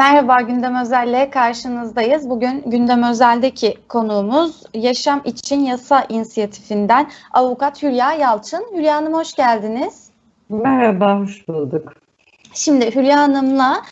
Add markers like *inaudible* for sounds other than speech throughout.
Merhaba Gündem Özel'le karşınızdayız. Bugün Gündem Özel'deki konuğumuz Yaşam İçin Yasa İnisiyatifinden Avukat Hülya Yalçın. Hülya Hanım hoş geldiniz. Merhaba, hoş bulduk. Şimdi Hülya Hanım'la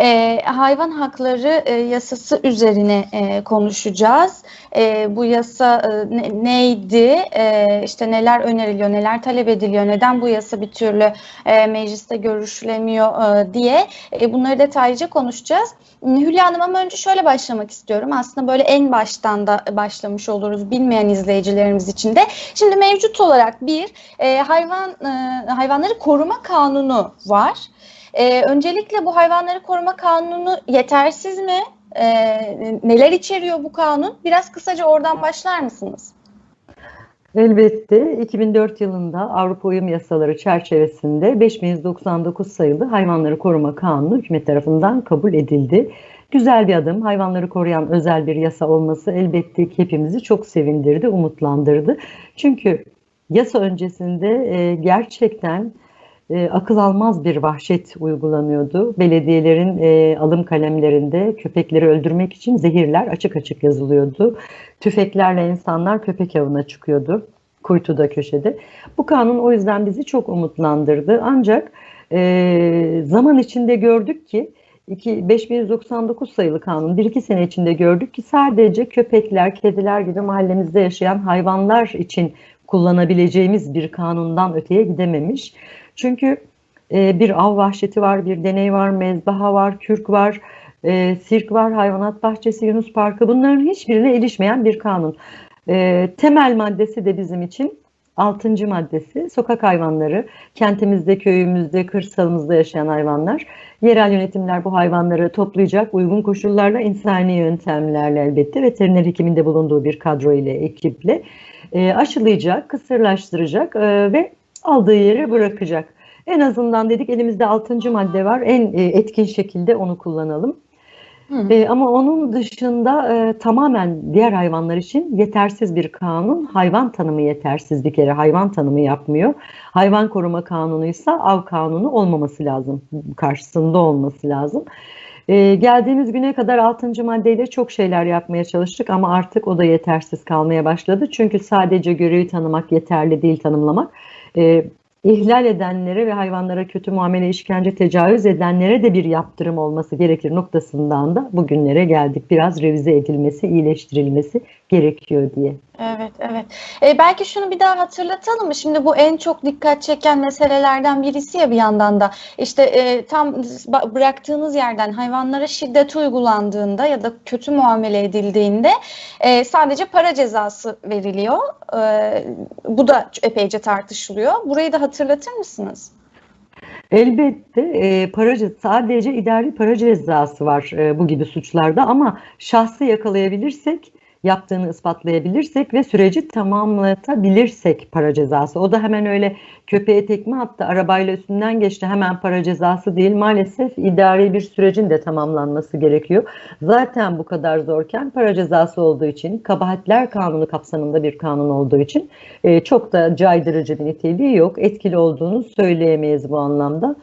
e, hayvan hakları e, yasası üzerine e, konuşacağız. E, bu yasa e, ne, neydi, e, işte neler öneriliyor, neler talep ediliyor, neden bu yasa bir türlü e, mecliste görüşülemiyor e, diye e, bunları detaylıca konuşacağız. Hülya Hanım ama önce şöyle başlamak istiyorum. Aslında böyle en baştan da başlamış oluruz bilmeyen izleyicilerimiz için de. Şimdi mevcut olarak bir e, hayvan e, hayvanları koruma kanunu var. Ee, öncelikle bu hayvanları koruma kanunu yetersiz mi? Ee, neler içeriyor bu kanun? Biraz kısaca oradan başlar mısınız? Elbette 2004 yılında Avrupa Uyum Yasaları çerçevesinde 5199 sayılı Hayvanları Koruma Kanunu hükümet tarafından kabul edildi. Güzel bir adım. Hayvanları koruyan özel bir yasa olması elbette ki hepimizi çok sevindirdi, umutlandırdı. Çünkü yasa öncesinde e, gerçekten e, akıl almaz bir vahşet uygulanıyordu. Belediyelerin e, alım kalemlerinde köpekleri öldürmek için zehirler açık açık yazılıyordu. Tüfeklerle insanlar köpek avına çıkıyordu kuytuda köşede. Bu kanun o yüzden bizi çok umutlandırdı. Ancak e, zaman içinde gördük ki 5199 sayılı kanun bir iki sene içinde gördük ki sadece köpekler, kediler gibi mahallemizde yaşayan hayvanlar için kullanabileceğimiz bir kanundan öteye gidememiş. Çünkü e, bir av vahşeti var, bir deney var, mezbaha var, kürk var, e, sirk var, hayvanat bahçesi, Yunus Parkı bunların hiçbirine ilişmeyen bir kanun. E, temel maddesi de bizim için altıncı maddesi sokak hayvanları, kentimizde, köyümüzde, kırsalımızda yaşayan hayvanlar. Yerel yönetimler bu hayvanları toplayacak uygun koşullarla, insani yöntemlerle elbette veteriner hekiminde bulunduğu bir kadro ile, ekiple e, aşılayacak, kısırlaştıracak e, ve aldığı yere bırakacak. En azından dedik elimizde altıncı madde var. En e, etkin şekilde onu kullanalım. E, ama onun dışında e, tamamen diğer hayvanlar için yetersiz bir kanun. Hayvan tanımı yetersiz bir kere. Hayvan tanımı yapmıyor. Hayvan koruma kanunuysa av kanunu olmaması lazım. Karşısında olması lazım. E, geldiğimiz güne kadar 6. maddeyle çok şeyler yapmaya çalıştık ama artık o da yetersiz kalmaya başladı. Çünkü sadece görevi tanımak yeterli değil tanımlamak e, ihlal edenlere ve hayvanlara kötü muamele, işkence, tecavüz edenlere de bir yaptırım olması gerekir noktasından da bugünlere geldik. Biraz revize edilmesi, iyileştirilmesi gerekiyor diye. Evet, evet. E, belki şunu bir daha hatırlatalım mı? Şimdi bu en çok dikkat çeken meselelerden birisi ya bir yandan da. İşte e, tam bıraktığınız yerden hayvanlara şiddet uygulandığında ya da kötü muamele edildiğinde e, sadece para cezası veriliyor. E, bu da epeyce tartışılıyor. Burayı da hatırlatır mısınız? Elbette e, para sadece idari para cezası var e, bu gibi suçlarda ama şahsı yakalayabilirsek yaptığını ispatlayabilirsek ve süreci tamamlatabilirsek para cezası. O da hemen öyle köpeğe tekme attı, arabayla üstünden geçti hemen para cezası değil. Maalesef idari bir sürecin de tamamlanması gerekiyor. Zaten bu kadar zorken para cezası olduğu için, kabahatler kanunu kapsamında bir kanun olduğu için e, çok da caydırıcı bir niteliği yok. Etkili olduğunu söyleyemeyiz bu anlamda.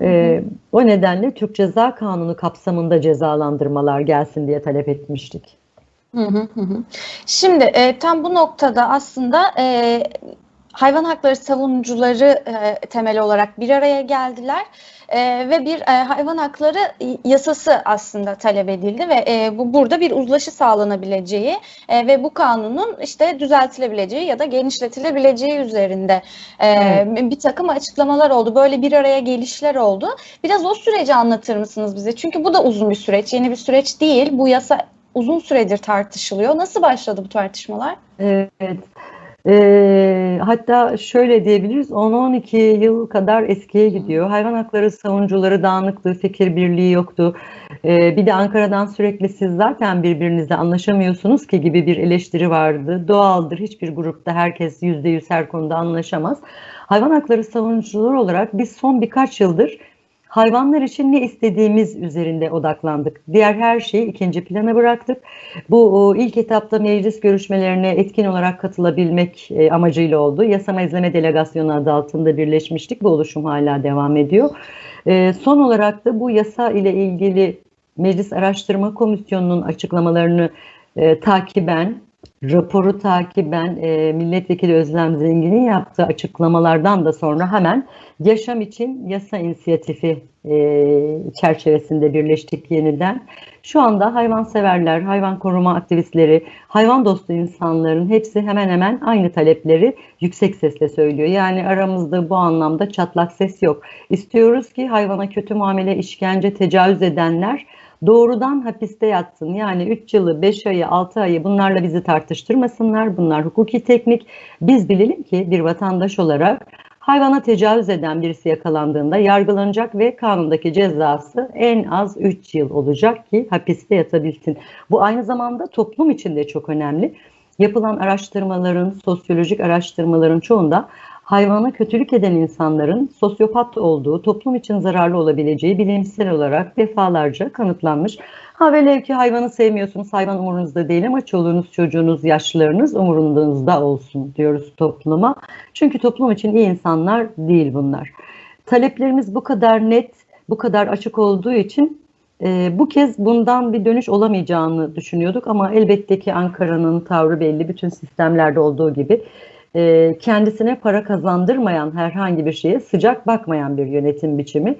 Ee, o nedenle Türk Ceza Kanunu kapsamında cezalandırmalar gelsin diye talep etmiştik. Hı hı hı. Şimdi e, tam bu noktada aslında e, hayvan hakları savunucuları e, temel olarak bir araya geldiler e, ve bir e, hayvan hakları yasası aslında talep edildi ve e, bu burada bir uzlaşı sağlanabileceği e, ve bu kanunun işte düzeltilebileceği ya da genişletilebileceği üzerinde e, evet. bir takım açıklamalar oldu. Böyle bir araya gelişler oldu. Biraz o süreci anlatır mısınız bize? Çünkü bu da uzun bir süreç, yeni bir süreç değil. Bu yasa uzun süredir tartışılıyor. Nasıl başladı bu tartışmalar? Evet. E, hatta şöyle diyebiliriz 10-12 yıl kadar eskiye gidiyor. Hayvan hakları savunucuları dağınıktı, fikir birliği yoktu. E, bir de Ankara'dan sürekli siz zaten birbirinizle anlaşamıyorsunuz ki gibi bir eleştiri vardı. Doğaldır hiçbir grupta herkes %100 her konuda anlaşamaz. Hayvan hakları savunucuları olarak biz son birkaç yıldır hayvanlar için ne istediğimiz üzerinde odaklandık. Diğer her şeyi ikinci plana bıraktık. Bu ilk etapta meclis görüşmelerine etkin olarak katılabilmek e, amacıyla oldu. Yasama İzleme Delegasyonu adı altında birleşmiştik. Bu oluşum hala devam ediyor. E, son olarak da bu yasa ile ilgili Meclis Araştırma Komisyonu'nun açıklamalarını e, takiben, raporu takiben e, Milletvekili Özlem Zengin'in yaptığı açıklamalardan da sonra hemen yaşam için yasa inisiyatifi e, çerçevesinde birleştik yeniden. Şu anda hayvanseverler, hayvan koruma aktivistleri, hayvan dostu insanların hepsi hemen hemen aynı talepleri yüksek sesle söylüyor. Yani aramızda bu anlamda çatlak ses yok. İstiyoruz ki hayvana kötü muamele, işkence, tecavüz edenler doğrudan hapiste yatsın. Yani 3 yılı, 5 ayı, 6 ayı bunlarla bizi tartıştırmasınlar. Bunlar hukuki teknik. Biz bilelim ki bir vatandaş olarak hayvana tecavüz eden birisi yakalandığında yargılanacak ve kanundaki cezası en az 3 yıl olacak ki hapiste yatabilsin. Bu aynı zamanda toplum için de çok önemli. Yapılan araştırmaların, sosyolojik araştırmaların çoğunda hayvana kötülük eden insanların sosyopat olduğu, toplum için zararlı olabileceği bilimsel olarak defalarca kanıtlanmış. Ha velev ki hayvanı sevmiyorsunuz, hayvan umurunuzda değil ama çoluğunuz, çocuğunuz, yaşlılarınız umurunuzda olsun diyoruz topluma. Çünkü toplum için iyi insanlar değil bunlar. Taleplerimiz bu kadar net, bu kadar açık olduğu için e, bu kez bundan bir dönüş olamayacağını düşünüyorduk ama elbette ki Ankara'nın tavrı belli, bütün sistemlerde olduğu gibi e, kendisine para kazandırmayan herhangi bir şeye sıcak bakmayan bir yönetim biçimi.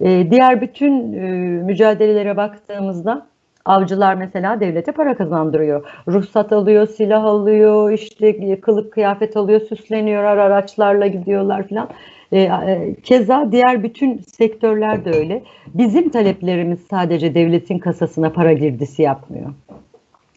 E, diğer bütün e, mücadelelere baktığımızda avcılar mesela devlete para kazandırıyor. Ruhsat alıyor, silah alıyor, işte kılık kıyafet alıyor, süsleniyor, araçlarla gidiyorlar falan. E, keza diğer bütün sektörler de öyle. Bizim taleplerimiz sadece devletin kasasına para girdisi yapmıyor.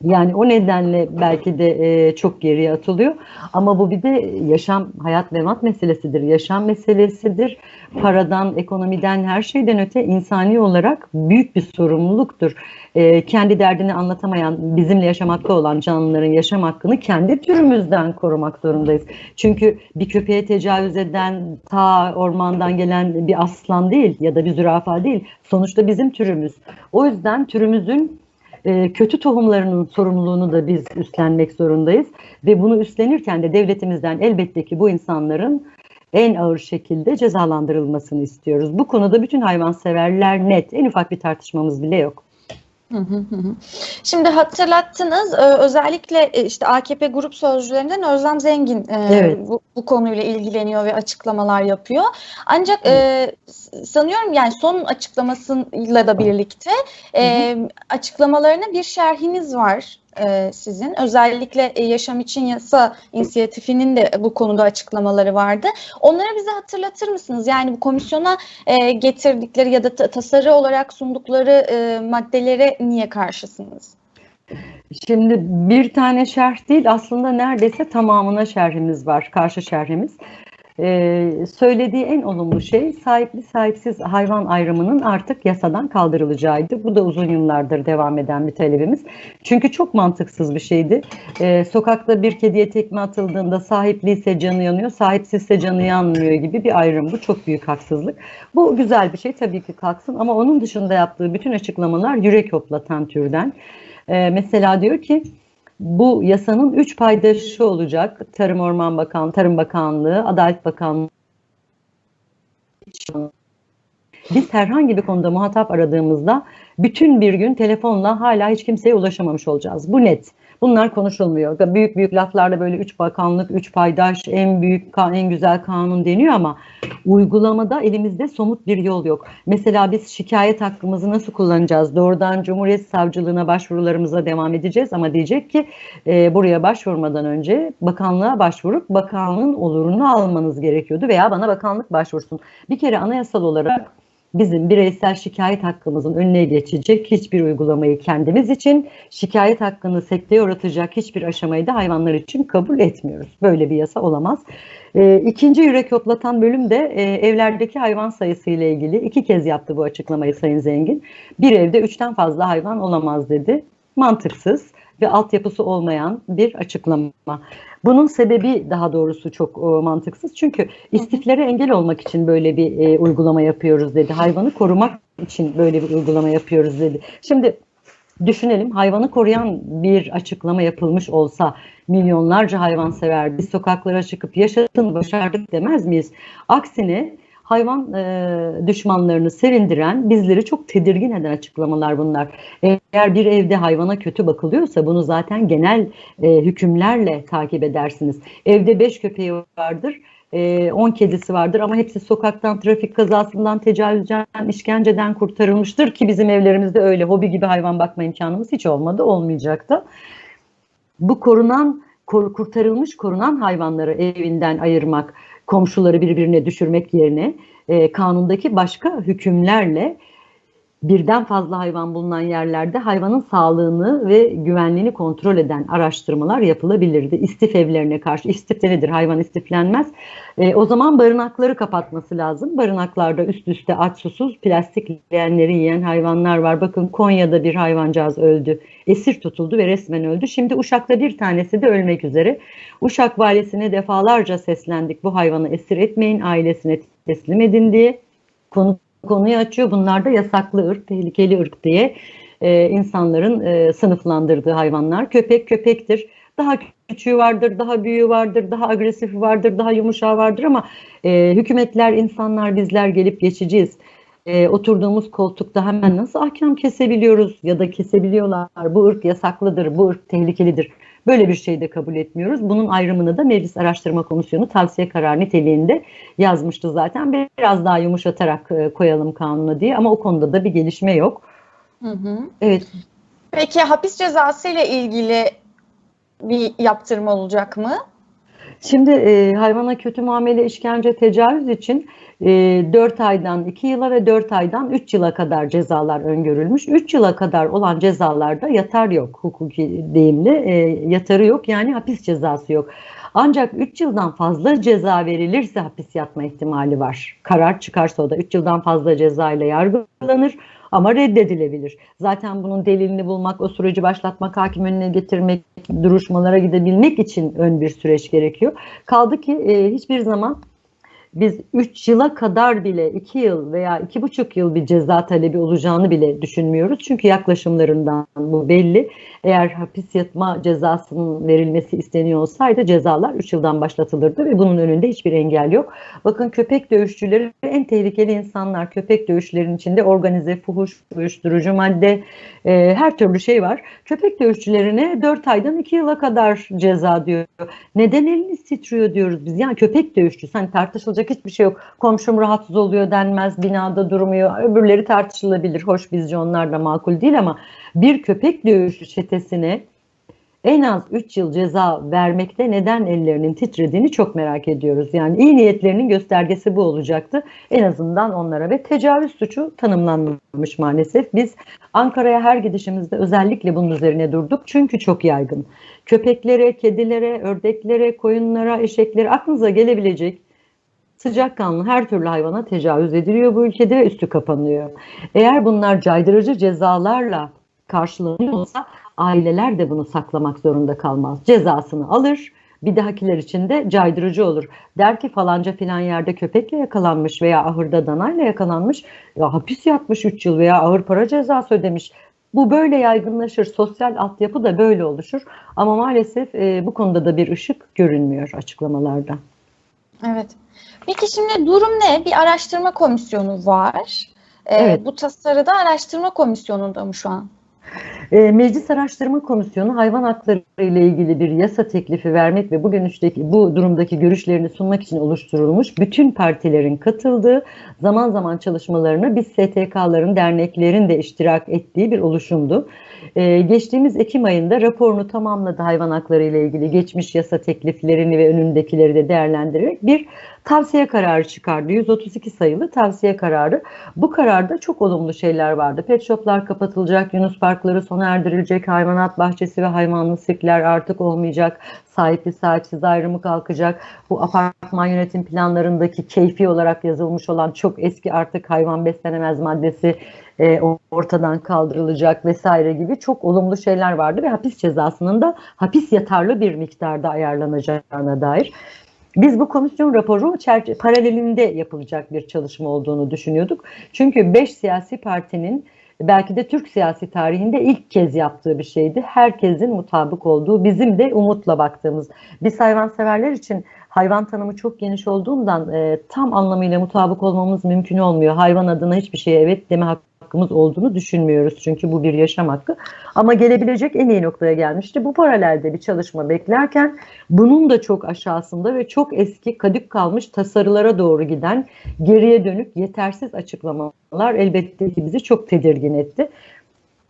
Yani o nedenle belki de e, çok geriye atılıyor. Ama bu bir de yaşam, hayat ve mat meselesidir. Yaşam meselesidir. Paradan, ekonomiden, her şeyden öte insani olarak büyük bir sorumluluktur. E, kendi derdini anlatamayan, bizimle yaşamakta olan canlıların yaşam hakkını kendi türümüzden korumak zorundayız. Çünkü bir köpeğe tecavüz eden, ta ormandan gelen bir aslan değil ya da bir zürafa değil. Sonuçta bizim türümüz. O yüzden türümüzün e, kötü tohumlarının sorumluluğunu da biz üstlenmek zorundayız. Ve bunu üstlenirken de devletimizden elbette ki bu insanların en ağır şekilde cezalandırılmasını istiyoruz. Bu konuda bütün hayvanseverler net, en ufak bir tartışmamız bile yok. Şimdi hatırlattınız e, özellikle e, işte AKP grup sözcülerinden Özlem Zengin e, evet. bu, bu konuyla ilgileniyor ve açıklamalar yapıyor. Ancak evet. sanıyorum yani son açıklamasıyla da birlikte e, açıklamalarına bir şerhiniz var e, sizin. Özellikle e, Yaşam için Yasa inisiyatifinin de bu konuda açıklamaları vardı. Onları bize hatırlatır mısınız? Yani bu komisyona e, getirdikleri ya da tasarı olarak sundukları maddelere niye karşısınız? Şimdi bir tane şerh değil aslında neredeyse tamamına şerhimiz var, karşı şerhimiz. Ee, söylediği en olumlu şey sahipli sahipsiz hayvan ayrımının artık yasadan kaldırılacağıydı. Bu da uzun yıllardır devam eden bir talebimiz. Çünkü çok mantıksız bir şeydi. Ee, sokakta bir kediye tekme atıldığında sahipliyse canı yanıyor, sahipsizse canı yanmıyor gibi bir ayrım. Bu çok büyük haksızlık. Bu güzel bir şey tabii ki kalksın ama onun dışında yaptığı bütün açıklamalar yürek hoplatan türden. Ee, mesela diyor ki bu yasanın üç paydaşı olacak. Tarım Orman Bakanlığı, Tarım Bakanlığı, Adalet Bakanlığı. Biz herhangi bir konuda muhatap aradığımızda bütün bir gün telefonla hala hiç kimseye ulaşamamış olacağız. Bu net. Bunlar konuşulmuyor. Büyük büyük laflarla böyle üç bakanlık, üç paydaş, en büyük, en güzel kanun deniyor ama uygulamada elimizde somut bir yol yok. Mesela biz şikayet hakkımızı nasıl kullanacağız? Doğrudan Cumhuriyet Savcılığına başvurularımıza devam edeceğiz ama diyecek ki e, buraya başvurmadan önce bakanlığa başvurup bakanlığın olurunu almanız gerekiyordu veya bana bakanlık başvursun. Bir kere anayasal olarak bizim bireysel şikayet hakkımızın önüne geçecek hiçbir uygulamayı kendimiz için, şikayet hakkını sekteye uğratacak hiçbir aşamayı da hayvanlar için kabul etmiyoruz. Böyle bir yasa olamaz. E, ikinci yürek yoplatan bölüm de e, evlerdeki hayvan sayısı ile ilgili iki kez yaptı bu açıklamayı Sayın Zengin. Bir evde üçten fazla hayvan olamaz dedi. Mantıksız ve altyapısı olmayan bir açıklama. Bunun sebebi daha doğrusu çok e, mantıksız. Çünkü istiflere engel olmak için böyle bir e, uygulama yapıyoruz dedi. Hayvanı korumak için böyle bir uygulama yapıyoruz dedi. Şimdi düşünelim hayvanı koruyan bir açıklama yapılmış olsa milyonlarca hayvansever biz sokaklara çıkıp yaşatın başardık demez miyiz? Aksine hayvan e, düşmanlarını sevindiren, bizleri çok tedirgin eden açıklamalar bunlar. Eğer bir evde hayvana kötü bakılıyorsa bunu zaten genel e, hükümlerle takip edersiniz. Evde beş köpeği vardır. 10 kedisi vardır ama hepsi sokaktan, trafik kazasından, tecavüzden, işkenceden kurtarılmıştır ki bizim evlerimizde öyle hobi gibi hayvan bakma imkanımız hiç olmadı, olmayacaktı. Bu korunan, kor, kurtarılmış, korunan hayvanları evinden ayırmak, komşuları birbirine düşürmek yerine e, kanundaki başka hükümlerle birden fazla hayvan bulunan yerlerde hayvanın sağlığını ve güvenliğini kontrol eden araştırmalar yapılabilirdi. İstif evlerine karşı, istif nedir? Hayvan istiflenmez. E, o zaman barınakları kapatması lazım. Barınaklarda üst üste aç susuz plastik leğenleri yiyen hayvanlar var. Bakın Konya'da bir hayvancağız öldü. Esir tutuldu ve resmen öldü. Şimdi Uşak'ta bir tanesi de ölmek üzere. Uşak valisine defalarca seslendik. Bu hayvanı esir etmeyin, ailesine teslim edin diye. Konu konuyu açıyor. Bunlar da yasaklı ırk, tehlikeli ırk diye e, insanların e, sınıflandırdığı hayvanlar. Köpek köpektir. Daha küçüğü vardır, daha büyüğü vardır, daha agresifi vardır, daha yumuşağı vardır ama e, hükümetler, insanlar, bizler gelip geçeceğiz. E, oturduğumuz koltukta hemen nasıl ahkam kesebiliyoruz ya da kesebiliyorlar. Bu ırk yasaklıdır, bu ırk tehlikelidir. Böyle bir şey de kabul etmiyoruz. Bunun ayrımını da Meclis Araştırma Komisyonu tavsiye kararı niteliğinde yazmıştı zaten. Biraz daha yumuşatarak e, koyalım kanuna diye ama o konuda da bir gelişme yok. Hı hı. Evet. Peki hapis cezası ile ilgili bir yaptırım olacak mı? Şimdi e, hayvana kötü muamele, işkence, tecavüz için e, 4 aydan 2 yıla ve 4 aydan 3 yıla kadar cezalar öngörülmüş. 3 yıla kadar olan cezalarda yatar yok hukuki deyimle e, yatarı yok yani hapis cezası yok. Ancak 3 yıldan fazla ceza verilirse hapis yatma ihtimali var. Karar çıkarsa o da 3 yıldan fazla ceza ile yargılanır ama reddedilebilir. Zaten bunun delilini bulmak, o süreci başlatmak, hakim önüne getirmek, duruşmalara gidebilmek için ön bir süreç gerekiyor. Kaldı ki e, hiçbir zaman biz 3 yıla kadar bile 2 yıl veya 2,5 yıl bir ceza talebi olacağını bile düşünmüyoruz. Çünkü yaklaşımlarından bu belli. Eğer hapis yatma cezasının verilmesi isteniyor olsaydı cezalar 3 yıldan başlatılırdı ve bunun önünde hiçbir engel yok. Bakın köpek dövüşçüleri en tehlikeli insanlar. Köpek dövüşlerinin içinde organize, fuhuş, uyuşturucu madde, e, her türlü şey var. Köpek dövüşçülerine 4 aydan 2 yıla kadar ceza diyor. Neden elini titriyor diyoruz biz. Yani köpek dövüşçüsü hani tartışılacak hiçbir şey yok. Komşum rahatsız oluyor denmez, binada durmuyor. Öbürleri tartışılabilir. Hoş bizce onlar da makul değil ama bir köpek dövüşü çetesine en az 3 yıl ceza vermekte neden ellerinin titrediğini çok merak ediyoruz. Yani iyi niyetlerinin göstergesi bu olacaktı. En azından onlara ve tecavüz suçu tanımlanmamış maalesef. Biz Ankara'ya her gidişimizde özellikle bunun üzerine durduk. Çünkü çok yaygın. Köpeklere, kedilere, ördeklere, koyunlara, eşeklere aklınıza gelebilecek sıcakkanlı her türlü hayvana tecavüz ediliyor bu ülkede ve üstü kapanıyor. Eğer bunlar caydırıcı cezalarla karşılanıyorsa aileler de bunu saklamak zorunda kalmaz. Cezasını alır, bir dahakiler için de caydırıcı olur. Der ki falanca filan yerde köpekle yakalanmış veya ahırda danayla yakalanmış, ya hapis yatmış 3 yıl veya ağır para cezası ödemiş. Bu böyle yaygınlaşır. Sosyal altyapı da böyle oluşur. Ama maalesef e, bu konuda da bir ışık görünmüyor açıklamalarda. Evet. Peki şimdi durum ne? Bir araştırma komisyonu var. Ee, Evet. Bu tasarıda araştırma komisyonunda mı şu an? E, Meclis Araştırma Komisyonu hayvan hakları ile ilgili bir yasa teklifi vermek ve bugün üçteki, bu durumdaki görüşlerini sunmak için oluşturulmuş bütün partilerin katıldığı zaman zaman çalışmalarına biz STK'ların, derneklerin de iştirak ettiği bir oluşumdu. E, geçtiğimiz Ekim ayında raporunu tamamladı hayvan hakları ile ilgili geçmiş yasa tekliflerini ve önündekileri de değerlendirerek bir tavsiye kararı çıkardı. 132 sayılı tavsiye kararı. Bu kararda çok olumlu şeyler vardı. Pet shoplar kapatılacak, Yunus parkları sona erdirilecek, hayvanat bahçesi ve hayvanlı sirkler artık olmayacak, sahipli sahipsiz ayrımı kalkacak. Bu apartman yönetim planlarındaki keyfi olarak yazılmış olan çok eski artık hayvan beslenemez maddesi e, ortadan kaldırılacak vesaire gibi çok olumlu şeyler vardı ve hapis cezasının da hapis yatarlı bir miktarda ayarlanacağına dair. Biz bu komisyon raporu paralelinde yapılacak bir çalışma olduğunu düşünüyorduk. Çünkü 5 siyasi partinin belki de Türk siyasi tarihinde ilk kez yaptığı bir şeydi. Herkesin mutabık olduğu, bizim de umutla baktığımız. Biz hayvanseverler için hayvan tanımı çok geniş olduğundan e, tam anlamıyla mutabık olmamız mümkün olmuyor. Hayvan adına hiçbir şeye evet deme hakkımız olduğunu düşünmüyoruz. Çünkü bu bir yaşam hakkı. Ama gelebilecek en iyi noktaya gelmişti. Bu paralelde bir çalışma beklerken bunun da çok aşağısında ve çok eski kadük kalmış tasarılara doğru giden geriye dönük yetersiz açıklamalar elbette ki bizi çok tedirgin etti.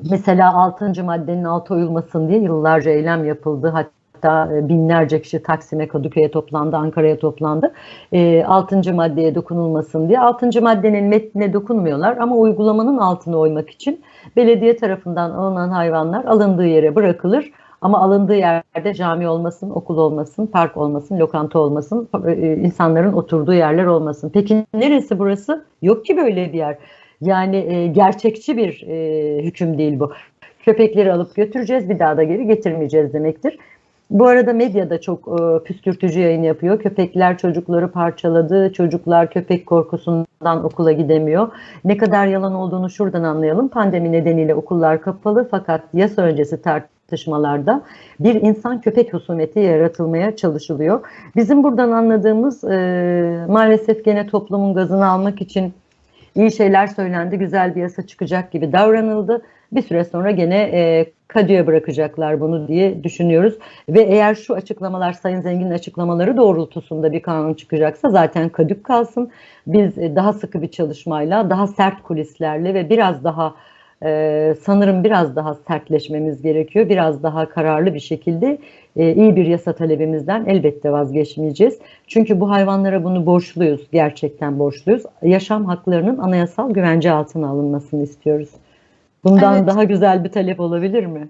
Mesela 6. maddenin altı oyulmasın diye yıllarca eylem yapıldı. Hatta Hatta e, binlerce kişi Taksim'e, Kadıköy'e toplandı, Ankara'ya toplandı. E, altıncı maddeye dokunulmasın diye. Altıncı maddenin metnine dokunmuyorlar ama uygulamanın altını oymak için belediye tarafından alınan hayvanlar alındığı yere bırakılır. Ama alındığı yerde cami olmasın, okul olmasın, park olmasın, lokanta olmasın, e, insanların oturduğu yerler olmasın. Peki neresi burası? Yok ki böyle bir yer. Yani e, gerçekçi bir e, hüküm değil bu. Köpekleri alıp götüreceğiz, bir daha da geri getirmeyeceğiz demektir. Bu arada medyada çok e, püskürtücü yayın yapıyor. Köpekler çocukları parçaladı. Çocuklar köpek korkusundan okula gidemiyor. Ne kadar yalan olduğunu şuradan anlayalım. Pandemi nedeniyle okullar kapalı fakat yasa öncesi tartışmalarda bir insan köpek husumeti yaratılmaya çalışılıyor. Bizim buradan anladığımız e, maalesef gene toplumun gazını almak için iyi şeyler söylendi, güzel bir yasa çıkacak gibi davranıldı. Bir süre sonra gene e, kadıya bırakacaklar bunu diye düşünüyoruz. Ve eğer şu açıklamalar Sayın Zengin'in açıklamaları doğrultusunda bir kanun çıkacaksa zaten kadük kalsın. Biz e, daha sıkı bir çalışmayla, daha sert kulislerle ve biraz daha e, sanırım biraz daha sertleşmemiz gerekiyor. Biraz daha kararlı bir şekilde e, iyi bir yasa talebimizden elbette vazgeçmeyeceğiz. Çünkü bu hayvanlara bunu borçluyuz, gerçekten borçluyuz. Yaşam haklarının anayasal güvence altına alınmasını istiyoruz. Bundan evet. daha güzel bir talep olabilir mi?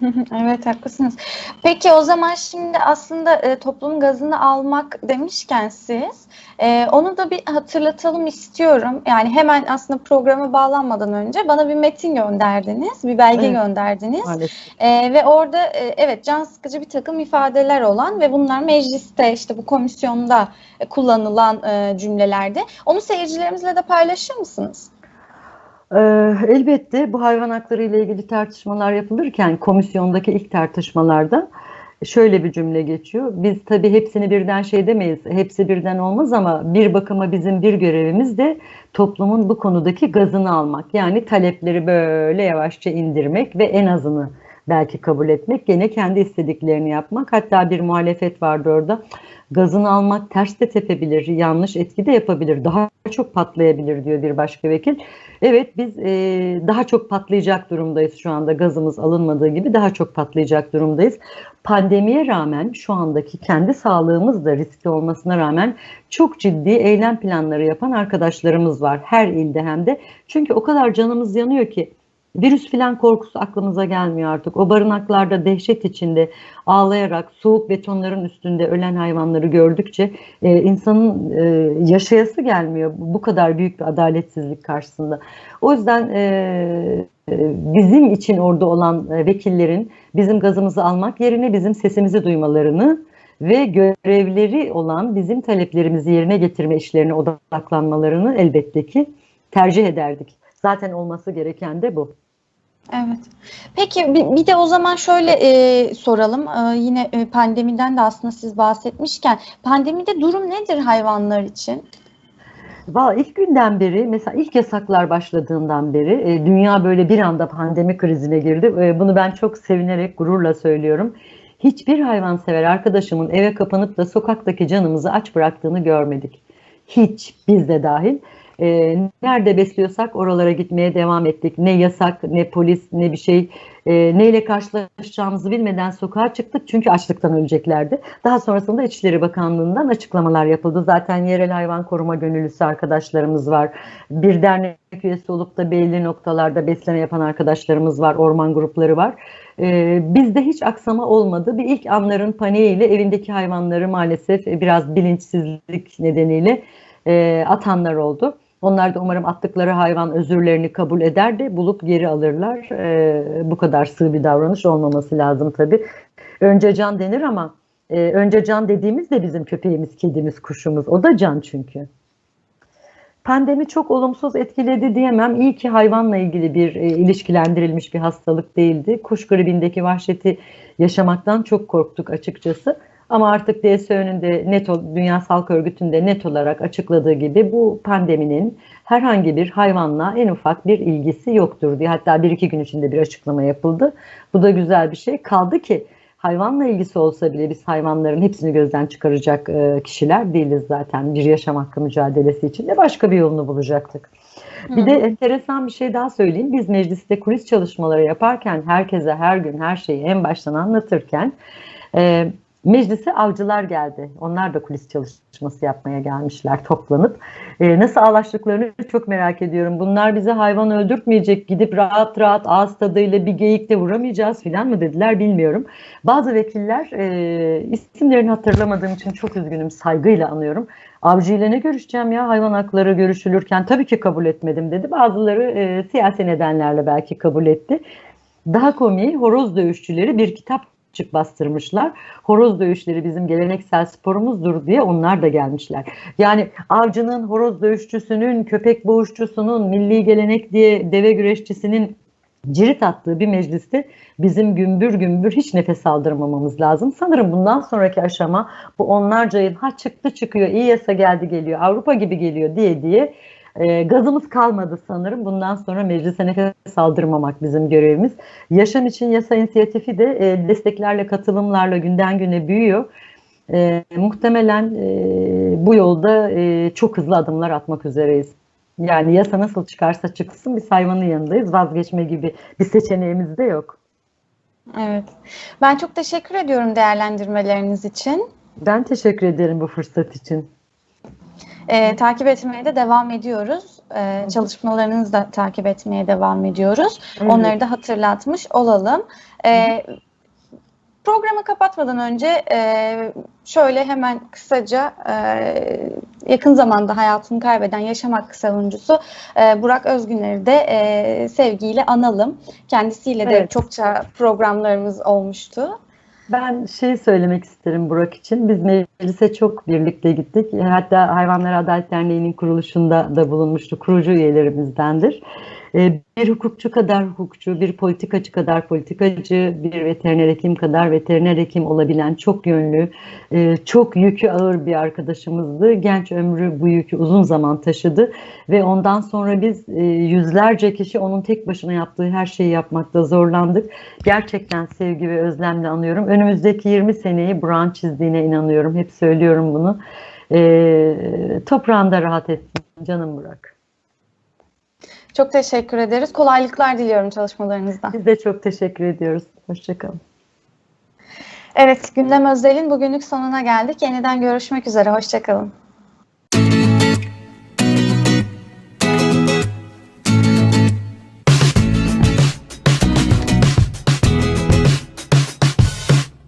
*laughs* evet haklısınız. Peki o zaman şimdi aslında e, toplumun gazını almak demişken siz e, onu da bir hatırlatalım istiyorum. Yani hemen aslında programa bağlanmadan önce bana bir metin gönderdiniz, bir belge evet. gönderdiniz. E, ve orada e, evet can sıkıcı bir takım ifadeler olan ve bunlar mecliste işte bu komisyonda kullanılan e, cümlelerde. Onu seyircilerimizle de paylaşır mısınız? Ee, elbette bu hayvan hakları ile ilgili tartışmalar yapılırken komisyondaki ilk tartışmalarda şöyle bir cümle geçiyor. Biz tabii hepsini birden şey demeyiz, hepsi birden olmaz ama bir bakıma bizim bir görevimiz de toplumun bu konudaki gazını almak. Yani talepleri böyle yavaşça indirmek ve en azını belki kabul etmek, gene kendi istediklerini yapmak. Hatta bir muhalefet vardı orada. Gazını almak ters de tepebilir, yanlış etki de yapabilir, daha çok patlayabilir diyor bir başka vekil. Evet biz e, daha çok patlayacak durumdayız şu anda gazımız alınmadığı gibi daha çok patlayacak durumdayız. Pandemiye rağmen şu andaki kendi sağlığımız da riskli olmasına rağmen çok ciddi eylem planları yapan arkadaşlarımız var her ilde hem de. Çünkü o kadar canımız yanıyor ki virüs filan korkusu aklımıza gelmiyor artık. O barınaklarda dehşet içinde ağlayarak soğuk betonların üstünde ölen hayvanları gördükçe e, insanın e, yaşayası gelmiyor bu kadar büyük bir adaletsizlik karşısında. O yüzden e, e bizim için orada olan e, vekillerin bizim gazımızı almak yerine bizim sesimizi duymalarını ve görevleri olan bizim taleplerimizi yerine getirme işlerine odaklanmalarını elbette ki tercih ederdik. Zaten olması gereken de bu. Evet. Peki bir, de o zaman şöyle e, soralım. E, yine e, pandemiden de aslında siz bahsetmişken pandemide durum nedir hayvanlar için? Valla ilk günden beri mesela ilk yasaklar başladığından beri e, dünya böyle bir anda pandemi krizine girdi. E, bunu ben çok sevinerek gururla söylüyorum. Hiçbir hayvansever arkadaşımın eve kapanıp da sokaktaki canımızı aç bıraktığını görmedik. Hiç biz de dahil e, nerede besliyorsak oralara gitmeye devam ettik. Ne yasak, ne polis, ne bir şey. E, neyle karşılaşacağımızı bilmeden sokağa çıktık çünkü açlıktan öleceklerdi. Daha sonrasında İçişleri Bakanlığı'ndan açıklamalar yapıldı. Zaten yerel hayvan koruma gönüllüsü arkadaşlarımız var. Bir dernek üyesi olup da belli noktalarda besleme yapan arkadaşlarımız var. Orman grupları var. Ee, bizde hiç aksama olmadı. Bir ilk anların paniğiyle evindeki hayvanları maalesef biraz bilinçsizlik nedeniyle e, atanlar oldu. Onlar da umarım attıkları hayvan özürlerini kabul eder de bulup geri alırlar. E, bu kadar sığ bir davranış olmaması lazım tabii. Önce can denir ama e, önce can dediğimiz de bizim köpeğimiz, kedimiz, kuşumuz. O da can çünkü. pandemi çok olumsuz etkiledi diyemem. İyi ki hayvanla ilgili bir e, ilişkilendirilmiş bir hastalık değildi. Kuş gribindeki vahşeti yaşamaktan çok korktuk açıkçası. Ama artık DSÖ'nün de net Dünya Sağlık Örgütü'nde net olarak açıkladığı gibi bu pandeminin herhangi bir hayvanla en ufak bir ilgisi yoktur diye hatta bir iki gün içinde bir açıklama yapıldı. Bu da güzel bir şey. Kaldı ki hayvanla ilgisi olsa bile biz hayvanların hepsini gözden çıkaracak e, kişiler değiliz zaten bir yaşam hakkı mücadelesi için de başka bir yolunu bulacaktık. Bir de enteresan bir şey daha söyleyeyim. Biz mecliste kulis çalışmaları yaparken herkese her gün her şeyi en baştan anlatırken e, Meclise avcılar geldi. Onlar da kulis çalışması yapmaya gelmişler toplanıp. E, nasıl ağlaştıklarını çok merak ediyorum. Bunlar bize hayvan öldürtmeyecek, gidip rahat rahat ağız tadıyla bir geyik de vuramayacağız filan mı dediler bilmiyorum. Bazı vekiller e, isimlerini hatırlamadığım için çok üzgünüm, saygıyla anıyorum. Avcı ile ne görüşeceğim ya hayvan hakları görüşülürken tabii ki kabul etmedim dedi. Bazıları e, siyasi nedenlerle belki kabul etti. Daha komiği horoz dövüşçüleri bir kitap çık bastırmışlar. Horoz dövüşleri bizim geleneksel sporumuzdur diye onlar da gelmişler. Yani avcının, horoz dövüşçüsünün, köpek boğuşçusunun, milli gelenek diye deve güreşçisinin cirit attığı bir mecliste bizim gümbür gümbür hiç nefes aldırmamamız lazım. Sanırım bundan sonraki aşama bu onlarca yıl ha çıktı çıkıyor, iyi yasa geldi geliyor, Avrupa gibi geliyor diye diye e, gazımız kalmadı sanırım. Bundan sonra meclise nefes aldırmamak bizim görevimiz. Yaşam için yasa inisiyatifi de e, desteklerle, katılımlarla günden güne büyüyor. E, muhtemelen e, bu yolda e, çok hızlı adımlar atmak üzereyiz. Yani yasa nasıl çıkarsa çıksın biz hayvanın yanındayız. Vazgeçme gibi bir seçeneğimiz de yok. Evet. Ben çok teşekkür ediyorum değerlendirmeleriniz için. Ben teşekkür ederim bu fırsat için. E, takip etmeye de devam ediyoruz. E, çalışmalarınızı da takip etmeye devam ediyoruz. Evet. Onları da hatırlatmış olalım. E, programı kapatmadan önce e, şöyle hemen kısaca e, yakın zamanda hayatını kaybeden yaşam hakkı savunucusu e, Burak Özgüner'i de e, sevgiyle analım. Kendisiyle de evet. çokça programlarımız olmuştu. Ben şey söylemek isterim Burak için. Biz meclise çok birlikte gittik. Hatta Hayvanlar Adalet Derneği'nin kuruluşunda da bulunmuştu. Kurucu üyelerimizdendir. Ee, bir hukukçu kadar hukukçu, bir politikacı kadar politikacı, bir veteriner hekim kadar veteriner hekim olabilen çok yönlü, e, çok yükü ağır bir arkadaşımızdı. Genç ömrü bu yükü uzun zaman taşıdı ve ondan sonra biz e, yüzlerce kişi onun tek başına yaptığı her şeyi yapmakta zorlandık. Gerçekten sevgi ve özlemle anıyorum. Önümüzdeki 20 seneyi Buran çizdiğine inanıyorum. Hep söylüyorum bunu. E, toprağında rahat etsin canım Burak. Çok teşekkür ederiz. Kolaylıklar diliyorum çalışmalarınızda. Biz de çok teşekkür ediyoruz. Hoşçakalın. Evet, Gündem Özel'in bugünlük sonuna geldik. Yeniden görüşmek üzere. Hoşçakalın.